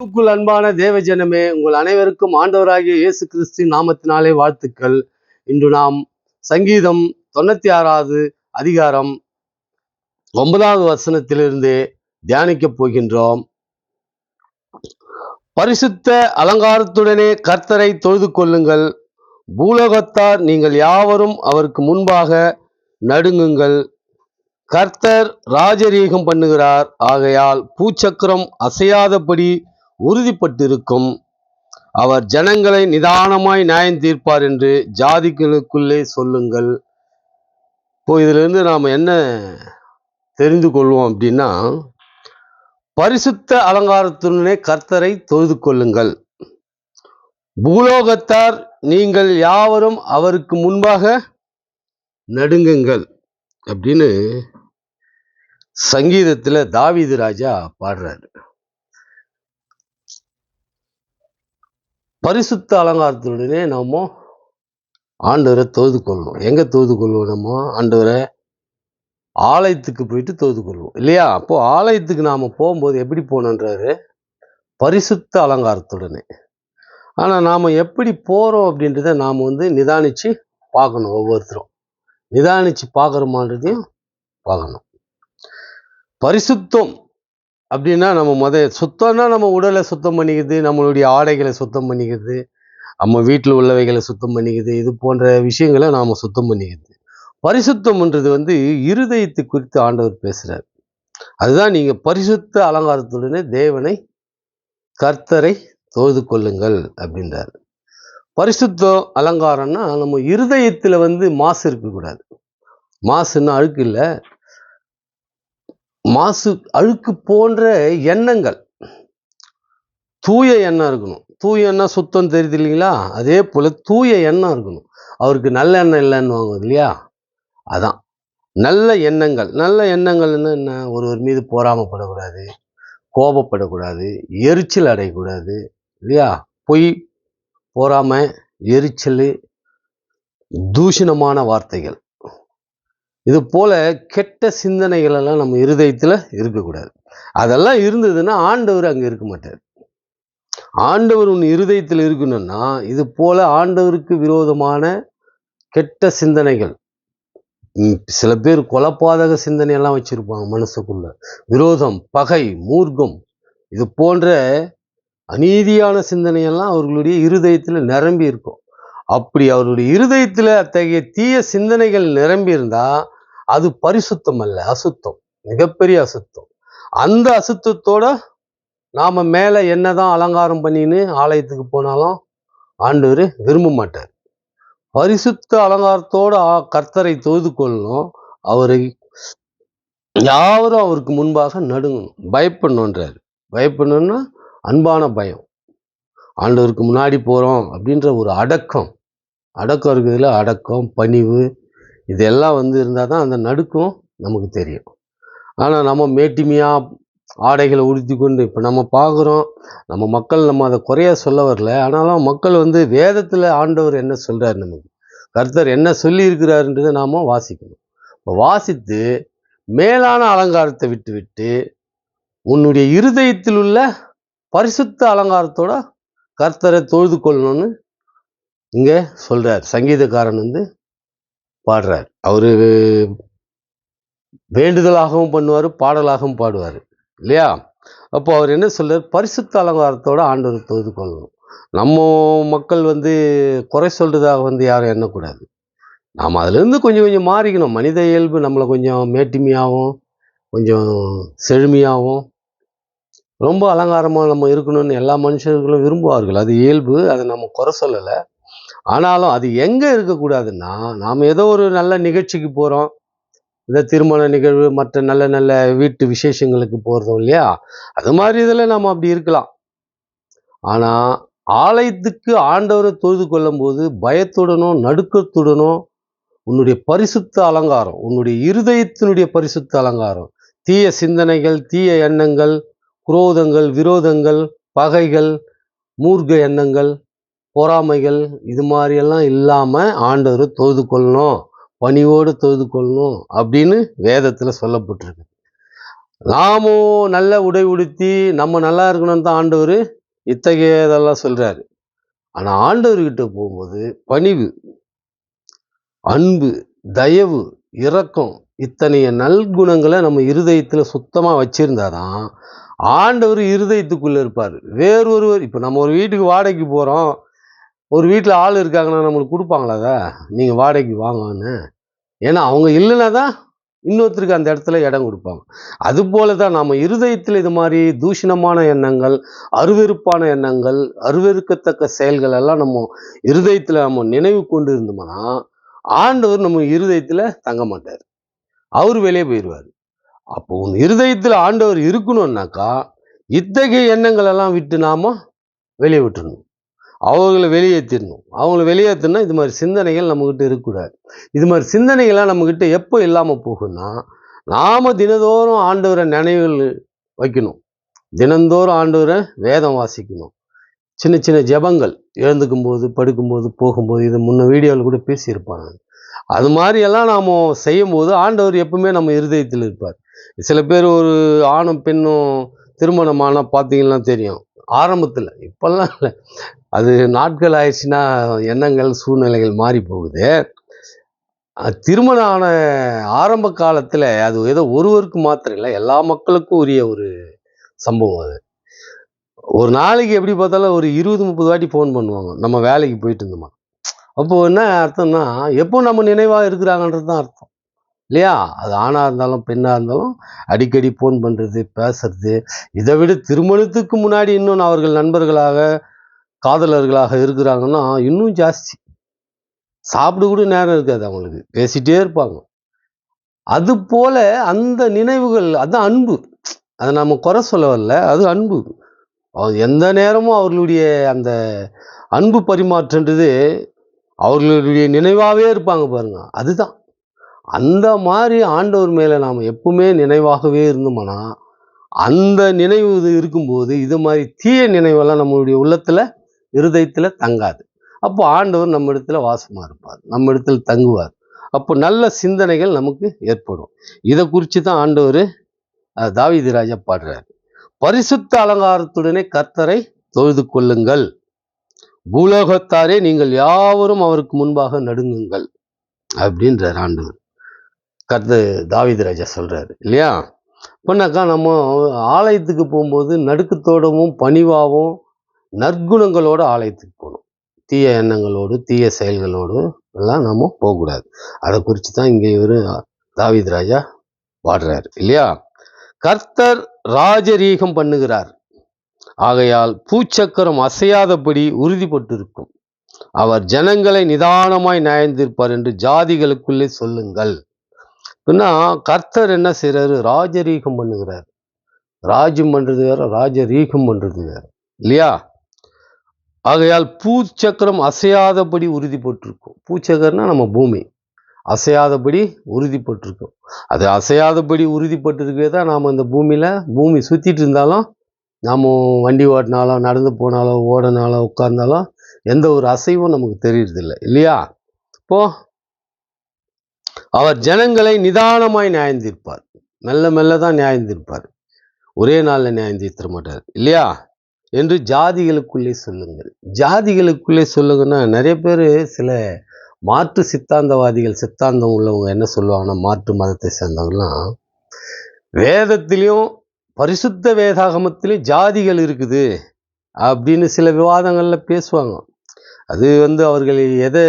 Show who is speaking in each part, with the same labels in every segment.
Speaker 1: கிறிஸ்துவுக்குள் அன்பான தேவஜனமே உங்கள் அனைவருக்கும் ஆண்டவராகிய இயேசு கிறிஸ்து நாமத்தினாலே வாழ்த்துக்கள். இன்று நாம் சங்கீதம் தொண்ணூத்தி ஆறாவது அதிகாரம் ஒன்பதாவது வசனத்திலிருந்து தியானிக்கப் போகின்றோம். பரிசுத்த அலங்காரத்துடனே கர்த்தரை தொழுது கொள்ளுங்கள். பூலோகத்தார் நீங்கள் யாவரும் அவருக்கு முன்பாக நடுங்குங்கள். கர்த்தர் ராஜரீகம் பண்ணுகிறார். ஆகையால் பூச்சக்கரம் அசையாதபடி உறுதிப்பட்டிருக்கும். அவர் ஜனங்களை நிதானமாய் நியாயம் தீர்ப்பார் என்று ஜாதிகளுக்குள்ளே சொல்லுங்கள். இப்போ இதிலிருந்து நாம் என்ன தெரிந்து கொள்வோம் அப்படின்னா பரிசுத்த அலங்காரத்துடனே கர்த்தரை தொழுது கொள்ளுங்கள். பூலோகத்தார் நீங்கள் யாவரும் அவருக்கு முன்பாக நடுங்குங்கள் அப்படின்னு சங்கீதத்தில் தாவீது ராஜா பாடுறாரு. பரிசுத்த அலங்காரத்துடனே நாம ஆண்டவரை தொழுது கொள்ளணும் எங்க தொழுது கொள்வோம் நம்ம ஆண்டவரை ஆலயத்துக்கு போயிட்டு தொழுது கொள்வோம் இல்லையா? அப்போ ஆலயத்துக்கு நாம போகும்போது எப்படி போகணுன்றாரு பரிசுத்த அலங்காரத்துடனே. ஆனா நாம எப்படி போறோம் அப்படின்றத நாம வந்து நிதானிச்சு பார்க்கணும் ஒவ்வொருத்தரும். நிதானிச்சு பார்க்குறோமான்றதையும் பார்க்கணும். பரிசுத்தம் அப்படின்னா நம்ம முத சுத்தம்னா நம்ம உடலை சுத்தம் பண்ணிக்கிறது நம்மளுடைய ஆடைகளை சுத்தம் பண்ணிக்கிறது நம்ம வீட்டில் உள்ளவைகளை சுத்தம் பண்ணிக்கிறது இது போன்ற விஷயங்களை நாம் சுத்தம் பண்ணிக்கிறது பரிசுத்தம்ன்றது வந்து இருதயத்தை குறித்து ஆண்டவர் பேசுகிறார் அதுதான் நீங்கள் பரிசுத்த அலங்காரத்துடனே தேவனை கர்த்தரை தொழுது கொள்ளுங்கள் அப்படின்றார். பரிசுத்தம் அலங்காரம்னா நம்ம இருதயத்தில் வந்து மாசு இருக்கக்கூடாது. மாசுன்னா அழுக்கு இல்லை. மாசு அழுக்கு போன்ற எண்ணங்கள். தூய எண்ணம் இருக்கணும். தூய எண்ணம் சுத்தம் தெரியுது இல்லைங்களா? அதே போல தூய எண்ணம் இருக்கணும். அவருக்கு நல்ல எண்ணம் இல்லைன்னு வாங்குவது இல்லையா? அதான். நல்ல எண்ணங்கள். நல்ல எண்ணங்கள்னா என்ன? ஒருவர் மீது போராமப்படக்கூடாது. கோபப்படக்கூடாது. எரிச்சல் அடையக்கூடாது. இல்லையா? பொய் பொறாம எரிச்சல் தூஷணமான வார்த்தைகள். இது போல கெட்ட சிந்தனைகள் எல்லாம் நம்ம இருதயத்துல இருக்கக்கூடாது அதெல்லாம் இருந்ததுன்னா ஆண்டவர் அங்க இருக்க மாட்டார். ஆண்டவர் உன் இருதயத்தில் இருக்கணும்னா இது போல ஆண்டவருக்கு விரோதமான கெட்ட சிந்தனைகள் சில பேர் கொலப்பாதக சிந்தனையெல்லாம் வச்சிருப்பாங்க மனசுக்குள்ள. விரோதம் பகை மூர்க்கம் இது போன்ற அநீதியான சிந்தனையெல்லாம் அவர்களுடைய இருதயத்துல நிரம்பி இருக்கும். அப்படி அவருடைய இருதயத்துல அத்தகைய தீய சிந்தனைகள் நிரம்பி இருந்தா அது பரிசுத்தம் அல்ல அசுத்தம். மிகப்பெரிய அசுத்தம். அந்த அசுத்தத்தோட நாம் மேலே என்னதான் அலங்காரம் பண்ணின்னு ஆலயத்துக்கு போனாலும் ஆண்டவர் விரும்ப மாட்டார். பரிசுத்த அலங்காரத்தோட ஆ- கர்த்தரை தொழுது கொள்ளணும். அவரை யாரும் அவருக்கு முன்பாக நடுங்கணும். பயப்படணுன்றார். பயப்படணும்னா அன்பான பயம். ஆண்டவருக்கு முன்னாடி போகிறோம் அப்படின்ற ஒரு அடக்கம். அடக்கம் இருக்கிறதுல அடக்கம் பணிவு இதெல்லாம் வந்து இருந்தால் தான் அந்த நடுக்கம் நமக்கு தெரியும். ஆனால் நம்ம மேட்டிமையாக ஆடைகளை உடுத்தி கொண்டு இப்போ நம்ம பார்க்குறோம் நம்ம மக்கள் நம்ம அதை குறைய சொல்ல வரல. ஆனாலும் மக்கள் வந்து வேதத்தில் ஆண்டவர் என்ன சொல்கிறார் நமக்கு? கர்த்தர் என்ன சொல்லியிருக்கிறாருன்றதை நாம் வாசிக்கணும். இப்போ வாசித்து மேலான அலங்காரத்தை விட்டுவிட்டு உன்னுடைய இருதயத்தில் உள்ள பரிசுத்த அலங்காரத்தோட கர்த்தரை தொழுது கொள்ளணும்னு இங்கே சொல்கிறார் சங்கீதக்காரன் வந்து பாடுறார். அவரு வேண்டுதலாகவும் பண்ணுவார் பாடலாகவும் பாடுவார். இல்லையா? அப்போ அவர் என்ன சொல்றார்? பரிசுத்த அலங்காரத்தோட ஆண்டவர் தொழுது கொள்ளணும். நம்ம மக்கள் வந்து குறை சொல்றதாக வந்து யாரும் எண்ணக்கூடாது. நாம் அதுலேருந்து கொஞ்சம் கொஞ்சம் மாறிக்கணும். மனித இயல்பு நம்மளை கொஞ்சம் மேட்டிமையாகவும் கொஞ்சம் செழுமையாகவும் ரொம்ப அலங்காரமாக நம்ம இருக்கணும்னு எல்லா மனுஷர்களும் விரும்புவார்கள். அது இயல்பு அதை நம்ம குறை சொல்லலை. ஆனாலும் அது எங்கே இருக்கக்கூடாதுன்னா நாம் ஏதோ ஒரு நல்ல நிகழ்ச்சிக்கு போகிறோம் இந்த திருமண நிகழ்வு மற்ற நல்ல நல்ல வீட்டு விசேஷங்களுக்கு போகிறோம் இல்லையா? அது மாதிரி இதில் நம்ம அப்படி இருக்கலாம். ஆனால் ஆலயத்துக்கு ஆண்டவரை தொழுது கொள்ளும்போது பயத்துடனும் நடுக்கத்துடனும் உன்னுடைய பரிசுத்த அலங்காரம் உன்னுடைய இருதயத்தினுடைய பரிசுத்த அலங்காரம் தீய சிந்தனைகள் தீய எண்ணங்கள் குரோதங்கள் விரோதங்கள் பகைகள் மூர்க்க எண்ணங்கள் பொறாமைகள் இது மாதிரியெல்லாம் இல்லாமல் ஆண்டவரை தொழுது கொள்ளணும் பணிவோடு தொழுது கொள்ளணும் அப்படின்னு வேதத்தில் சொல்லப்பட்டிருக்கு. நாமும் நல்ல உடை உடுத்தி நம்ம நல்லா இருக்கணும்னு தான் ஆண்டவர் இத்தகைய இதெல்லாம் ஆனால் ஆண்டவர்கிட்ட போகும்போது பணிவு அன்பு தயவு இரக்கம் இத்தனைய நல்குணங்களை நம்ம இருதயத்தில் சுத்தமாக வச்சுருந்தாதான் ஆண்டவர் இருதயத்துக்குள்ளே இருப்பார். வேறொருவர் இப்போ நம்ம ஒரு வீட்டுக்கு வாடகைக்கு போகிறோம் ஒரு வீட்டில் ஆள் இருக்காங்கன்னா நம்மளுக்கு கொடுப்பாங்களா அதை? நீங்கள் வாடகைக்கு வாங்கன்னு. ஏன்னா அவங்க இல்லைன்னா தான் இன்னொருத்தருக்கு அந்த இடத்துல இடம் கொடுப்பாங்க. அதுபோல தான் நம்ம இருதயத்தில் இது மாதிரி தூஷணமான எண்ணங்கள் அருவெருப்பான எண்ணங்கள் அருவெருக்கத்தக்க செயல்கள் எல்லாம் நம்ம இருதயத்தில் நம்ம நினைவு கொண்டு இருந்தோம்னா ஆண்டவர் நம்ம இருதயத்தில் தங்க மாட்டார். அவர் வெளியே போயிடுவார். அப்போ உன் இருதயத்தில் ஆண்டவர் இருக்கணும்னாக்கா இத்தகைய எண்ணங்கள் எல்லாம் விட்டு நாம் வெளியே விட்டுருணும் அவங்கள வெளியேற்றிடணும் அவங்கள வெளியேற்றினா இது மாதிரி சிந்தனைகள் நம்மக்கிட்ட இருக்கக்கூடாது. இது மாதிரி சிந்தனைகள்லாம் நம்மக்கிட்ட எப்போ இல்லாமல் போகும்னா நாம் தினதோறும் ஆண்டவரை நினைவுகள் வைக்கணும். தினந்தோறும் ஆண்டவரை வேதம் வாசிக்கணும். சின்ன சின்ன ஜெபங்கள் எழுந்துக்கும் போது படுக்கும்போது போகும்போது இது முன்ன வீடியோவில் கூட பேசியிருப்பாங்க அது மாதிரியெல்லாம் நாம் செய்யும்போது ஆண்டவர் எப்பவுமே நம்ம இருதயத்தில் இருப்பார். சில பேர் ஒரு ஆணும் பெண்ணும் திருமணமான பார்த்தீங்கன்னா தெரியும். ஆரம்பத்தில் இப்போல்லாம் இல்லை. அது நாட்கள் ஆயிடுச்சுன்னா எண்ணங்கள் சூழ்நிலைகள் மாறி போகுது. அஹ் திருமணம் ஆன ஆரம்ப காலத்தில் அது ஏதோ ஒருவருக்கு மாத்திரம் இல்லை எல்லா மக்களுக்கும் உரிய ஒரு சம்பவம் அது. ஒரு நாளைக்கு எப்படி பார்த்தாலும் ஒரு இருபது முப்பது வாட்டி ஃபோன் பண்ணுவாங்க. நம்ம வேலைக்கு போயிட்டு இருந்தோமா? அப்போது என்ன அர்த்தம்னா எப்போ நம்ம நினைவாக இருக்கிறாங்கன்றது தான் அர்த்தம். இல்லையா? அது ஆணாக இருந்தாலும் பெண்ணாக இருந்தாலும் அடிக்கடி ஃபோன் பண்ணுறது பேசுறது இதை விட திருமணத்துக்கு முன்னாடி இன்னும் அவர்கள் நண்பர்களாக காதலர்களாக இருக்கிறாங்கன்னா இன்னும் ஜாஸ்தி. சாப்பிட கூட நேரம் இருக்காது அவங்களுக்கு. பேசிட்டே இருப்பாங்க. அது போல அந்த நினைவுகள் அதுதான் அன்பு. அதை நம்ம குறை சொல்ல வரல அது அன்பு. எந்த நேரமும் அவர்களுடைய அந்த அன்பு பரிமாற்றன்றது அவர்களுடைய நினைவாகவே இருப்பாங்க பாருங்க. அதுதான். அந்த மாதிரி ஆண்டவர் மேலே நாம் எப்பவுமே நினைவாகவே இருந்தோம்னா அந்த நினைவு இது இருக்கும்போது இது மாதிரி தீய நினைவெல்லாம் நம்மளுடைய உள்ளத்தில் இருதயத்தில் தங்காது. அப்போ ஆண்டவர் நம்ம இடத்துல வாசமாக இருப்பார் நம்ம இடத்துல தங்குவார். அப்போ நல்ல சிந்தனைகள் நமக்கு ஏற்படும். இதை குறித்து தான் ஆண்டவர் தாவிதிராஜா ராஜா பாடுறார். பரிசுத்த அலங்காரத்துடனே கர்த்தரை தொழுது கொள்ளுங்கள். பூலோகத்தாரே நீங்கள் யாவரும் அவருக்கு முன்பாக நடுங்குங்கள் அப்படின்றார் ஆண்டவர். கர்த்த தாவிதிராஜா சொல்றாரு இல்லையா? பண்ணாக்கா நம்ம ஆலயத்துக்கு போகும்போது நடுக்கத்தோடவும் பணிவாகவும் நற்குணங்களோட ஆலயத்துக்கு போகணும். தீய எண்ணங்களோடு தீய செயல்களோடு எல்லாம் நம்ம போகக்கூடாது. அதை குறித்து தான் இங்கே இவர் தாவித் ராஜா பாடுறாரு இல்லையா? கர்த்தர் ராஜரீகம் பண்ணுகிறார். ஆகையால் பூச்சக்கரம் அசையாதபடி உறுதிப்பட்டிருக்கும். அவர் ஜனங்களை நிதானமாய் நியாயந்திருப்பார் என்று ஜாதிகளுக்குள்ளே சொல்லுங்கள். பின்னா கர்த்தர் என்ன செய்கிறாரு ராஜரீகம் பண்ணுகிறார். ராஜ்யம் பண்ணுறது வேற ராஜரீகம் பண்ணுறது வேற இல்லையா? ஆகையால் பூச்சக்கரம் அசையாதபடி உறுதிப்பட்டிருக்கும். பூச்சக்கரம்னா நம்ம பூமி. அசையாதபடி உறுதிப்பட்டிருக்கும். அது அசையாதபடி உறுதிப்பட்டிருக்கவே தான் நாம் இந்த பூமியில் பூமி சுற்றிட்டு இருந்தாலும் நாம் வண்டி ஓட்டினாலும் நடந்து போனாலும் ஓடினாலும் உட்கார்ந்தாலும் எந்த ஒரு அசைவும் நமக்கு தெரியறதில்லை. இல்லையா? இப்போ அவர் ஜனங்களை நிதானமாய் நியாயந்திருப்பார். மெல்ல மெல்ல தான் நியாயந்திருப்பார். ஒரே நாளில் நியாயந்திருத்த மாட்டார். இல்லையா? என்று ஜாதிகளுக்குள்ளே சொல்லுங்கள். ஜாதிகளுக்குள்ளே சொல்லுங்கன்னா நிறைய பேர் சில மாற்று சித்தாந்தவாதிகள் சித்தாந்தம் உள்ளவங்க என்ன சொல்லுவாங்கன்னா மாற்று மதத்தை சேர்ந்தவங்களாம் வேதத்திலையும் பரிசுத்த வேதாகமத்திலையும் ஜாதிகள் இருக்குது அப்படின்னு சில விவாதங்களில் பேசுவாங்க. அது வந்து அவர்கள் எதை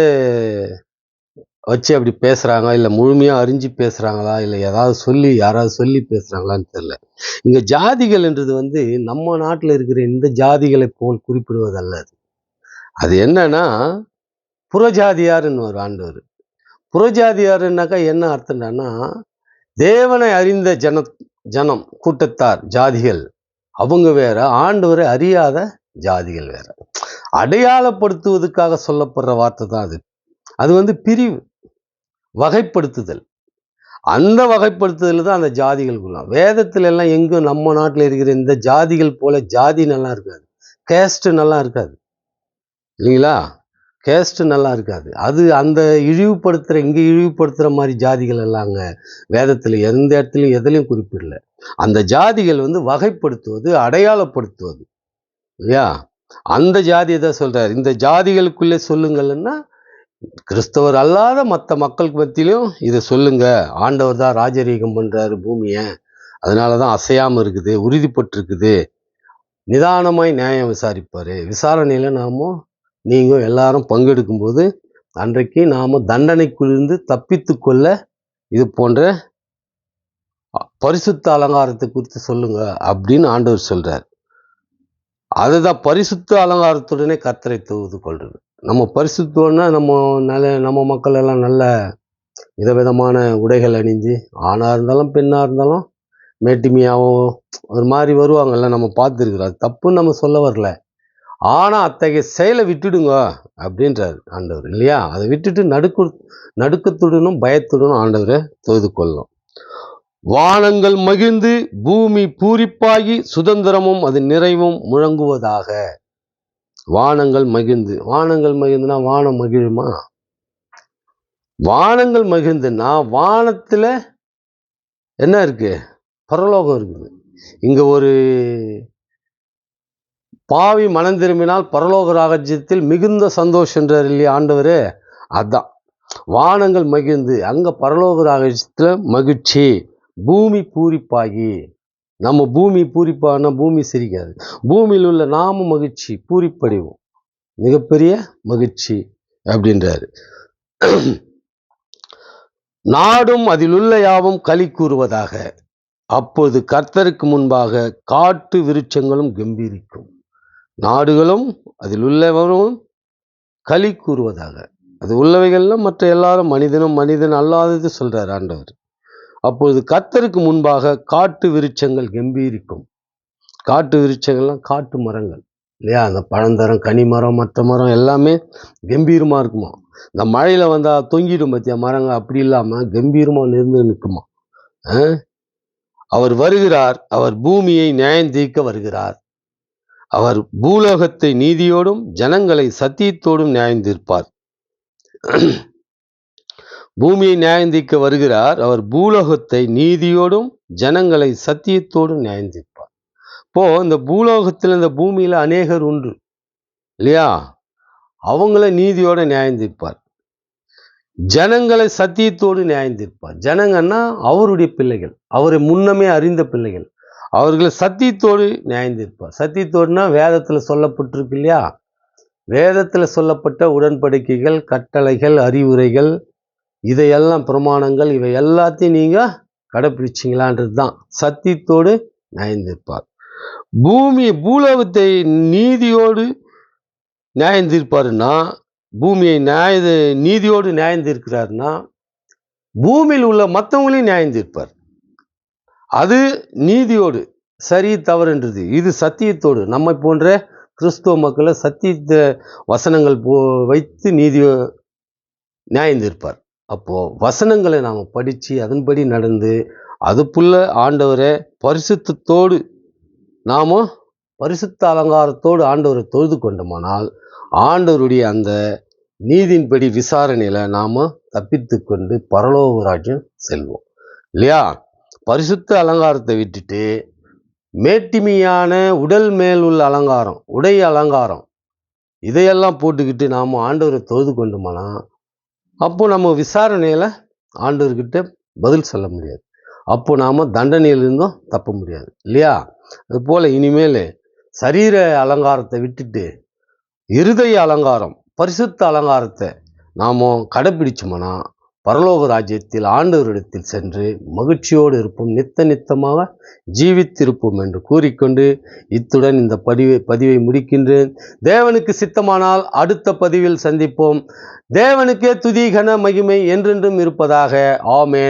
Speaker 1: வச்சு அப்படி பேசுறாங்க இல்லை முழுமையாக அறிஞ்சு பேசுறாங்களா? இல்லை ஏதாவது சொல்லி யாராவது சொல்லி பேசுறாங்களான்னு தெரில இங்கே ஜாதிகள் என்றது வந்து நம்ம நாட்டில் இருக்கிற இந்த ஜாதிகளை போல் குறிப்பிடுவதல்ல அது. அது என்னன்னா புறஜாதியாருன்னு ஒரு ஆண்டவர். புறஜாதியாருன்னாக்கா என்ன அர்த்தம்னா தேவனை அறிந்த ஜன ஜனம் கூட்டத்தார் ஜாதிகள் அவங்க வேற ஆண்டவரை அறியாத ஜாதிகள் வேற. அடையாளப்படுத்துவதற்காக சொல்லப்படுற வார்த்தை தான் அது. அது வந்து பிரிவு. வகைப்படுத்துதல். அந்த வகைப்படுத்துதல் தான் அந்த ஜாதிகளுக்குலாம் வேதத்துல எல்லாம் எங்கும் நம்ம நாட்டில் இருக்கிற இந்த ஜாதிகள் போல ஜாதி நல்லா இருக்காது. கேஸ்ட் நல்லா இருக்காது. இல்லைங்களா? கேஸ்ட் நல்லா இருக்காது. அது அந்த இழிவுபடுத்துகிற இங்கே இழிவுபடுத்துகிற மாதிரி ஜாதிகள் எல்லாம் வேதத்தில் எந்த இடத்துலையும் எதுலையும் குறிப்பிடல. அந்த ஜாதிகள் வந்து வகைப்படுத்துவது அடையாளப்படுத்துவது. இல்லையா? அந்த ஜாதியை தான் சொல்கிறார் இந்த ஜாதிகளுக்குள்ளே சொல்லுங்கள்னா கிறிஸ்தவர் அல்லாத மற்ற மக்களுக்கு மத்தியிலும் இதை சொல்லுங்க. ஆண்டவர் தான் ராஜரீகம் பண்ணுறாரு பூமியை. அதனால தான் அசையாமல் இருக்குது உறுதிப்பட்டிருக்குது. நிதானமாய் நியாயம் விசாரிப்பார். விசாரணையில் நாமும் நீங்கள் எல்லாரும் பங்கெடுக்கும்போது அன்றைக்கு நாம் தண்டனைக்குள்ளிருந்து தப்பித்து கொள்ள இது போன்ற பரிசுத்த அலங்காரத்தை குறித்து சொல்லுங்க அப்படின்னு ஆண்டவர் சொல்கிறார் அதுதான் பரிசுத்த அலங்காரத்துடனே கர்த்தரை தொகுது கொள்வது நம்ம பரிசுத்தோன்னா நம்ம நல்ல நம்ம மக்கள் எல்லாம் நல்ல விதவிதமான உடைகள் அணிஞ்சு ஆணாக இருந்தாலும் பெண்ணாக இருந்தாலும் மேட்டிமையாகவும் ஒரு மாதிரி வருவாங்கல்ல நம்ம பார்த்துருக்குறோம். அது தப்புன்னு நம்ம சொல்ல வரல. ஆனால் அத்தகைய செயலை விட்டுடுங்க அப்படின்றார் ஆண்டவர் இல்லையா? அதை விட்டுட்டு நடுக்கு நடுக்கத்துடனும் பயத்துடனும் ஆண்டவரை தொழுது கொள்ளும் வானங்கள் மகிழ்ந்து பூமி பூரிப்பாகி சுதந்திரமும் அது நிறைவும் முழங்குவதாக வானங்கள் மகிழ்ந்து வானங்கள் மகிழ்ந்துனா வானம் மகிழுமா? வானங்கள் மகிழ்ந்துன்னா வானத்துல என்ன இருக்கு? பரலோகம் இருக்குது. இங்க ஒரு பாவி மனம் திரும்பினால் பரலோக ராகஜ்யத்தில் மிகுந்த சந்தோஷன்றார் இல்லையா ஆண்டவர்? அதான். வானங்கள் மகிழ்ந்து அங்க பரலோக ராகஜ்யத்தில் மகிழ்ச்சி பூமி பூரிப்பாகி நம்ம பூமி பூரிப்பானா பூமி சிரிக்காது. பூமியில் உள்ள நாம மகிழ்ச்சி பூரிப்படைவோம். மிகப்பெரிய மகிழ்ச்சி அப்படின்றாரு. நாடும் அதிலுள்ள யாவும் களி கூறுவதாக. அப்போது கர்த்தருக்கு முன்பாக காட்டு விருட்சங்களும் கம்பீரிக்கும். நாடுகளும் அதில் உள்ளவரும் களி கூறுவதாக. அது உள்ளவைகள்லாம் மற்ற எல்லாரும் மனிதனும் மனிதன் அல்லாதது சொல்கிறார் ஆண்டவர். அப்பொழுது கத்தருக்கு முன்பாக காட்டு விருட்சங்கள் கம்பீரிக்கும். காட்டு விருட்சங்கள்லாம் காட்டு மரங்கள் இல்லையா? அந்த பழந்தரம் கனிமரம் மற்ற மரம் எல்லாமே கம்பீரமாக இருக்குமா? இந்த மழையில் வந்தால் தொங்கிடும் பார்த்தியா மரங்கள் அப்படி இல்லாமல் கம்பீரமாக நிறுந்து நிற்குமா? அவர் வருகிறார் அவர் பூமியை நியாயம் தீர்க்க வருகிறார். அவர் பூலோகத்தை நீதியோடும் ஜனங்களை சத்தியத்தோடும் நியாயம் தீர்ப்பார். பூமியை நியாயந்திக்க வருகிறார். அவர் பூலோகத்தை நீதியோடும் ஜனங்களை சத்தியத்தோடும் நியாயந்திப்பார் இப்போ இந்த பூலோகத்தில் இந்த பூமியில் அநேகர் உண்டு இல்லையா? அவங்கள நீதியோட நியாயந்திப்பார் ஜனங்களை சத்தியத்தோடு நியாயந்திருப்பார். ஜனங்கன்னா அவருடைய பிள்ளைகள் அவரை முன்னமே அறிந்த பிள்ளைகள். அவர்களை சத்தியத்தோடு நியாயந்திருப்பார். சத்தியத்தோடுனா வேதத்தில் சொல்லப்பட்டிருக்கு இல்லையா? வேதத்தில் சொல்லப்பட்ட உடன்படிக்கைகள் கட்டளைகள் அறிவுரைகள் இதையெல்லாம் பிரமாணங்கள் இவை எல்லாத்தையும் நீங்கள் கடைப்பிடிச்சிங்களான்றது தான் சத்தியத்தோடு நியாயந்திருப்பார் பூமி பூலோகத்தை நீதியோடு நியாயந்திருப்பாருன்னா பூமியை நியாய நீதியோடு நியாயம் பூமியில் உள்ள மற்றவங்களையும் நியாயந்திருப்பார். அது நீதியோடு சரி தவறுன்றது. இது சத்தியத்தோடு. நம்மை போன்ற கிறிஸ்துவ மக்களை சத்திய வசனங்கள் போ வைத்து நீதி நியாயந்திருப்பார். அப்போது வசனங்களை நாம் படித்து அதன்படி நடந்து அதுக்குள்ள ஆண்டவரை பரிசுத்தத்தோடு நாம் பரிசுத்த அலங்காரத்தோடு ஆண்டவரை தொழுது கொண்டோமானால் ஆண்டவருடைய அந்த நீதியின்படி விசாரணையில் நாம் தப்பித்து கொண்டு பரலோக ராஜ்யம் செல்வோம். இல்லையா? பரிசுத்த அலங்காரத்தை விட்டுட்டு மேட்டிமையான உடல் மேல் உள்ள அலங்காரம் உடை அலங்காரம் இதையெல்லாம் போட்டுக்கிட்டு நாம் ஆண்டவரை தொழுது கொண்டோமானால் அப்போது நம்ம விசாரணையில் ஆண்டவர்கிட்ட பதில் சொல்ல முடியாது. அப்போ நாம் தண்டனையிலிருந்தும் தப்ப முடியாது. இல்லையா? அதுபோல் இனிமேல் சரீர அலங்காரத்தை விட்டுட்டு இருதய அலங்காரம் பரிசுத்த அலங்காரத்தை நாம் கடைப்பிடிச்சோம்னா பரலோக ராஜ்யத்தில் ஆண்டவரிடத்தில் சென்று மகிழ்ச்சியோடு இருப்போம் நித்த நித்தமாக ஜீவித்திருப்போம் என்று கூறிக்கொண்டு இத்துடன் இந்த பதிவை பதிவை முடிக்கின்றேன். தேவனுக்கு சித்தமானால் அடுத்த பதிவில் சந்திப்போம். தேவனுக்கே துதி கன மகிமை என்றென்றும் இருப்பதாக. ஆமே